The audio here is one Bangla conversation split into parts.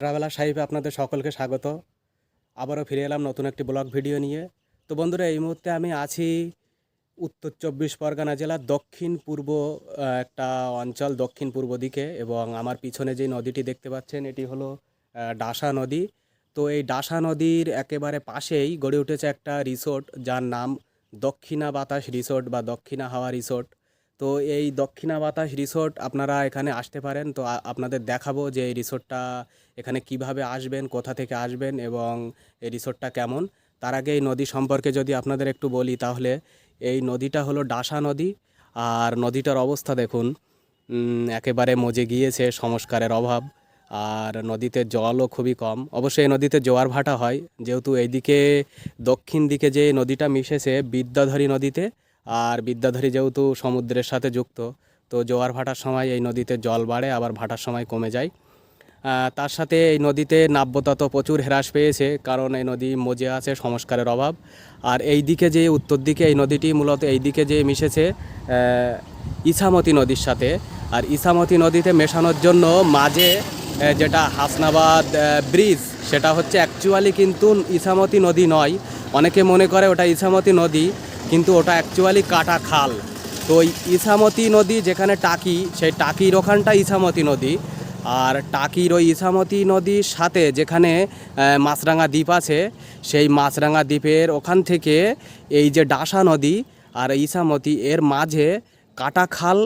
ট্রাভেলার সাহিবে আপনাদের সকলকে স্বাগত। আবারও ফিরে এলাম নতুন একটি ব্লগ ভিডিও নিয়ে। তো বন্ধুরা, এই মুহূর্তে আমি আছি উত্তর চব্বিশ পরগনা জেলার দক্ষিণ পূর্ব একটা অঞ্চল দক্ষিণ পূর্ব দিকে এবং আমার পিছনে যে নদীটি দেখতে পাচ্ছেন, এটি হলো ডাসা নদী। তো এই ডাসা নদীর একেবারে পাশেই গড়ে উঠেছে একটা রিসোর্ট যার নাম দক্ষিণা বাতাস রিসোর্ট বা দক্ষিণা হাওয়া রিসোর্ট। তো এই দক্ষিণা বাতাস রিসোর্ট আপনারা এখানে আসতে পারেন। তো আপনাদের দেখাবো যে এই রিসোর্টটা এখানে কীভাবে আসবেন, কোথা থেকে আসবেন এবং এই রিসোর্টটা কেমন। তার আগে এই নদী সম্পর্কে যদি আপনাদের একটু বলি তাহলে, এই নদীটা হলো ডাসা নদী। আর নদীটার অবস্থা দেখুন একেবারে মজে গিয়েছে, সংস্কারের অভাব। আর নদীতে জলও খুবই কম। অবশ্যই এই নদীতে জোয়ার ভাটা হয়। যেহেতু এইদিকে দক্ষিণ দিকে যে নদীটা মিশেছে বিদ্যাধরী নদীতে আর বিদ্যাধরী যেহেতু সমুদ্রের সাথে যুক্ত, তো জোয়ার ভাটার সময় এই নদীতে জল বাড়ে, আবার ভাটার সময় কমে যায়। তার সাথে এই নদীতে নাব্যতা তো প্রচুর হ্রাস পেয়েছে, কারণ এই নদী মজে আছে, সংস্কারের অভাব। আর এই দিকে যে উত্তর দিকে এই নদীটি মূলত এই দিকে যে মিশেছে ইছামতি নদীর সাথে। আর ইছামতি নদীতে মেশানোর জন্য মাঝে যেটা হাসনাবাদ ব্রিজ, সেটা হচ্ছে অ্যাকচুয়ালি কিন্তু ইছামতি নদী নয়। অনেকে মনে করে ওটা ইছামতি নদী কিন্তু ওটা অ্যাকচুয়ালি কাটা খাল। তো ওই ইসামতি নদী যেখানে টাকি, সেই টাকির ওখানটা ইসামতি নদী। আর টাকির ওই ইসামতি নদীর সাথে যেখানে মাছরাঙা দ্বীপ আছে, সেই মাছরাঙা দ্বীপের ওখান থেকে এই যে ডাসা নদী আর ইসামতি এর মাঝে কাটা খাল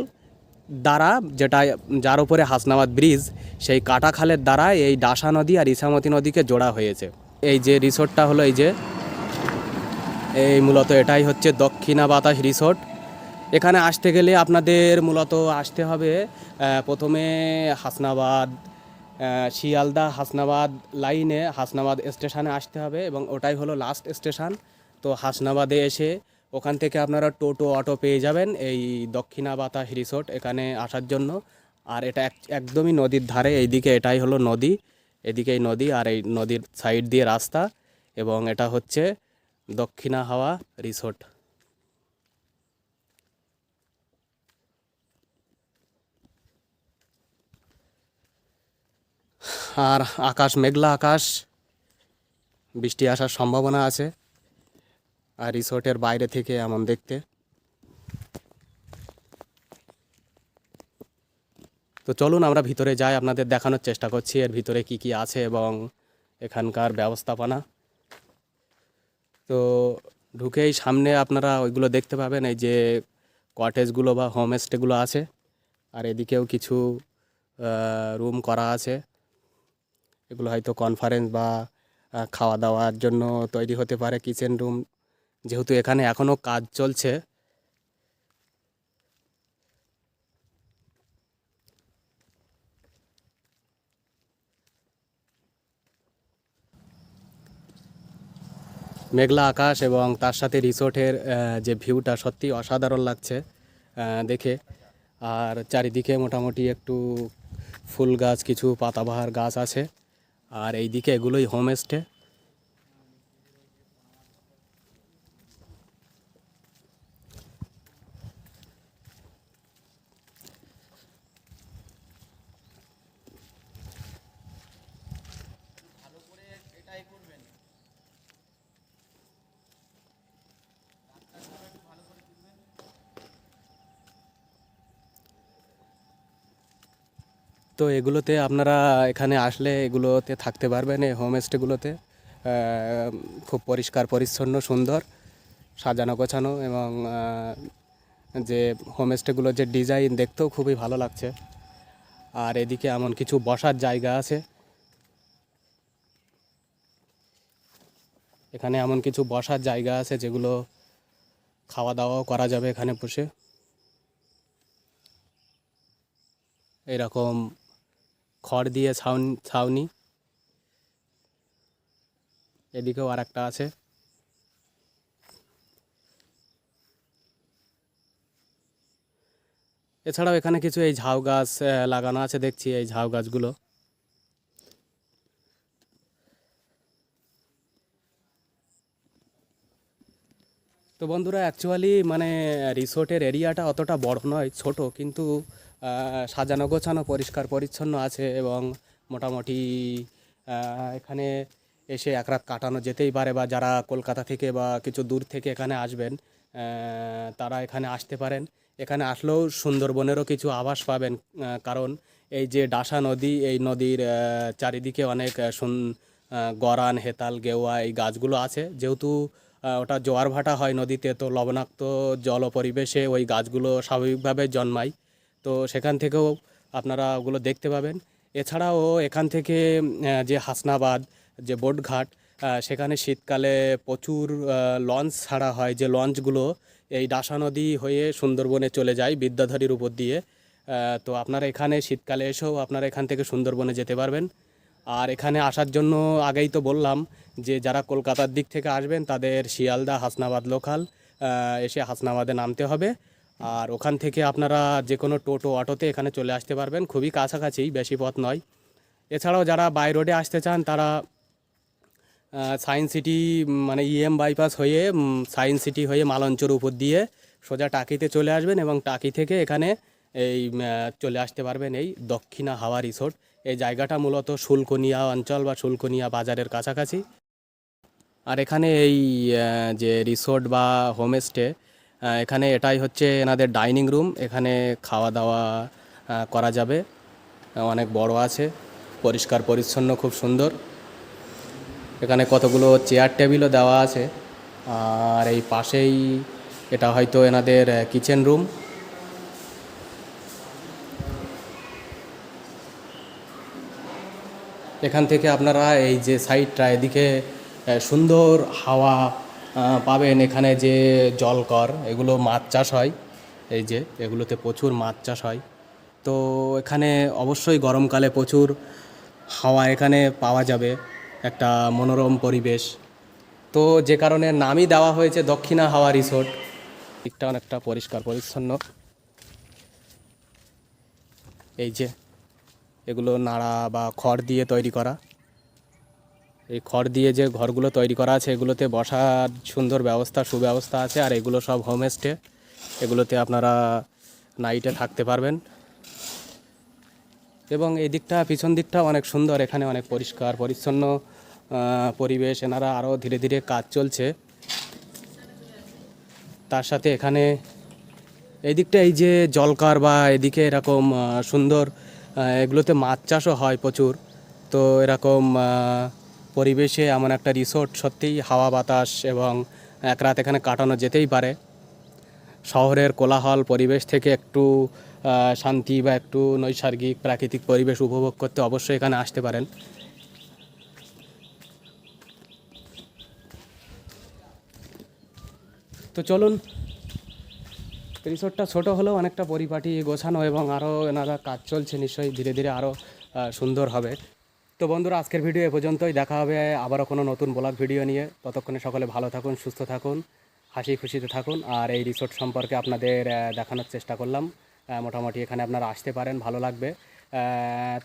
দ্বারা যেটা, যার উপরে হাসনাবাদ ব্রিজ, সেই কাটা খালের দ্বারা এই ডাসা নদী আর ইসামতি নদীকে জোড়া হয়েছে। এই যে রিসোর্টটা হলো এই যে এই মূলত এটাই হচ্ছে দক্ষিণা বাতাস রিসোর্ট। এখানে আসতে গেলে আপনাদের মূলত আসতে হবে প্রথমে হাসনাবাদ শিয়ালদা হাসনাবাদ লাইনে, হাসনাবাদ স্টেশনে আসতে হবে এবং ওটাই হলো লাস্ট স্টেশন তো হাসনাবাদে এসে ওখান থেকে আপনারা টোটো, অটো পেয়ে যাবেন এই দক্ষিণা বাতাস রিসোর্ট এখানে আসার জন্য। আর এটা এক- একদমই নদীর ধারে, এইদিকে এটাই হলো নদী, এদিকে এই নদী আর এই নদীর সাইড দিয়ে রাস্তা এবং এটা হচ্ছে দক্ষিণা হাওয়া রিসোর্ট। আর আকাশ, মেঘলা আকাশ, বৃষ্টি আসার সম্ভাবনা আছে। আর রিসোর্টের বাইরে থেকে এমন দেখতে। তো চলুন আমরা ভিতরে যাই, আপনাদের দেখানোর চেষ্টা করছি এর ভিতরে কি কি আছে এবং এখানকার ব্যবস্থাপনা। তো ঢুকেই সামনে আপনারা ওইগুলো দেখতে পাবেন, এই যে কটেজগুলো বা হোমস্টেগুলো আছে। আর এদিকেও কিছু রুম করা আছে। এগুলো হয়তো কনফারেন্স বা খাওয়া দাওয়ার জন্য তৈরি হতে পারে কিচেন রুম যেহেতু এখানে এখনও কাজ চলছে মেঘলা আকাশ এবং তার সাথে রিসোর্টের যে ভিউটা সত্যি অসাধারণ লাগছে দেখে। আর চারিদিকে মোটামুটি একটু ফুল গাছ, কিছু পাতাবাহার গাছ আছে। আর এই দিকে এগুলোই হোমস্টে। তো এগুলোতে আপনারা এখানে আসলে এগুলোতে থাকতে পারবেন, এই হোমস্টেগুলোতে খুব পরিষ্কার, পরিচ্ছন্ন, সুন্দর, সাজানো, গোছানো এবং যে হোমস্টেগুলোর যে ডিজাইন দেখতেও খুবই ভালো লাগছে। আর এদিকে এমন কিছু বসার জায়গা আছে। এখানে এমন কিছু বসার জায়গা আছে যেগুলো খাওয়া দাওয়াও করা যাবে এখানে বসে। এরকম খড় দিয়ে ছাউনি ছাউনি। এদিকেও আর একটা আছে। এছাড়াও এখানে কিছু এই ঝাউ গাছ লাগানো আছে, দেখছি এই ঝাউ গাছগুলো। তো বন্ধুরা অ্যাকচুয়ালি মানে রিসোর্টের এরিয়াটা অতটা বড় নয়, ছোট, কিন্তু সাজানো গোছানো, পরিষ্কার, পরিচ্ছন্ন আছে এবং মোটামুটি এখানে এসে এক রাত কাটানো যেতেই পারে বা যারা কলকাতা থেকে বা কিছু দূর থেকে এখানে আসবেন তারা এখানে আসতে পারেন। এখানে আসলেও সুন্দরবনেরও কিছু আভাস পাবেন কারণ এই যে ডাসা নদী, এই নদীর চারিদিকে অনেক সুন গরান, হেতাল, গেওয়া এই গাছগুলো আছে। যেহেতু ওটা জোয়ার ভাটা হয় নদীতে, তো লবণাক্ত জল পরিবেশে ওই গাছগুলো স্বাভাবিকভাবে জন্মায়। তো সেখান থেকেও আপনারা ওগুলো দেখতে পাবেন। এছাড়াও এখান থেকে যে হাসনাবাদ, যে বোটঘাট সেখানে শীতকালে প্রচুর লঞ্চ ছাড়া হয়। যে লঞ্চগুলো এই ডাসা নদী হয়ে সুন্দরবনে চলে যায় বিদ্যাধরীর উপর দিয়ে। তো আপনারা এখানে শীতকালে এসেও আপনারা এখান থেকে সুন্দরবনে যেতে পারবেন। আর এখানে আসার জন্য আগেই তো বললাম যে যারা কলকাতার দিক থেকে আসবেন তাদের শিয়ালদা হাসনাবাদ লোকাল এসে হাসনাবাদে নামতে হবে। আর ওখান থেকে আপনারা যে কোনো টোটো, অটোতে এখানে চলে আসতে পারবেন। খুবই কাছাকাছি, বেশি পথ নয়। এছাড়াও যারা বাই রোডে আসতে চান, তারা সায়েন্স সিটি মানে ইএম বাইপাস হয়ে সায়েন্স সিটি হয়ে মালঞ্চর উপর দিয়ে সোজা টাকিতে চলে আসবেন এবং টাকি থেকে এখানে এই চলে আসতে পারবেন এই দক্ষিণা হাওয়া রিসোর্ট। এই জায়গাটা মূলত শুল্কনিয়া অঞ্চল বা শুল্কনিয়া বাজারের কাছাকাছি। আর এখানে এই যে রিসোর্ট বা হোমস্টে এখানে এটাই হচ্ছে এনাদের ডাইনিং রুম। এখানে খাওয়া দাওয়া করা যাবে। অনেক বড় আছে, পরিষ্কার, পরিচ্ছন্ন, খুব সুন্দর। এখানে কতগুলো চেয়ার টেবিলও দেওয়া আছে। আর এই পাশেই এটা হয়তো এনাদের কিচেন রুম। এখান থেকে আপনারা এই যে সাইডটা, এদিকে সুন্দর হাওয়া পাবেন এখানে যে জলকর, এগুলো মাছ চাষ হয়, এই যে এগুলোতে প্রচুর মাছ চাষ হয়। তো এখানে অবশ্যই গরমকালে প্রচুর হাওয়া এখানে পাওয়া যাবে, একটা মনোরম পরিবেশ। তো যে কারণে নামই দেওয়া হয়েছে দক্ষিণা হাওয়া রিসোর্ট। দিকটা অনেকটা পরিষ্কার, পরিচ্ছন্ন। এই যে এগুলো নাড়া বা খড় দিয়ে তৈরি করা। এই খড় দিয়ে যে ঘরগুলো তৈরি করা আছে, এগুলোতে বসার সুন্দর ব্যবস্থা, সুব্যবস্থা আছে, আর এগুলো সব হোমস্টে এগুলোতে আপনারা নাইটে থাকতে পারবেন। এবং এই দিকটা, পিছন দিকটা অনেক সুন্দর, এখানে অনেক পরিষ্কার, পরিচ্ছন্ন পরিবেশ। এনারা আরও ধীরে ধীরে কাজ চলছে। তার সাথে এখানে এই দিকটা এই যে জলকার বা এদিকে এরকম সুন্দর এগুলোতে মাছ চাষও হয় প্রচুর। তো এরকম পরিবেশে এমন একটা রিসোর্ট সত্যিই হাওয়া বাতাস এবং এক রাত এখানে কাটানো যেতেই পারে। শহরের কোলাহল পরিবেশ থেকে একটু শান্তি বা একটু নৈসর্গিক প্রাকৃতিক পরিবেশ উপভোগ করতে অবশ্যই এখানে আসতে পারেন। তো চলুন রিসোর্টটা ছোট হলেও অনেকটা পরিপাটি গোছানো এবং আরও এনারা কাজ চলছে, নিশ্চয়ই ধীরে ধীরে আরও সুন্দর হবে। তো বন্ধুরা, আজকের ভিডিও এ পর্যন্তই। দেখা হবে আবারও কোনো নতুন ব্লগ ভিডিও নিয়ে। ততক্ষণে সকলে ভালো থাকুন, সুস্থ থাকুন, হাসি খুশিতে থাকুন। আর এই রিসোর্ট সম্পর্কে আপনাদের দেখানোর চেষ্টা করলাম। মোটামুটি এখানে আপনারা আসতে পারেন, ভালো লাগবে।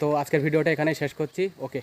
তো আজকের ভিডিওটা এখানেই শেষ করছি। ওকে।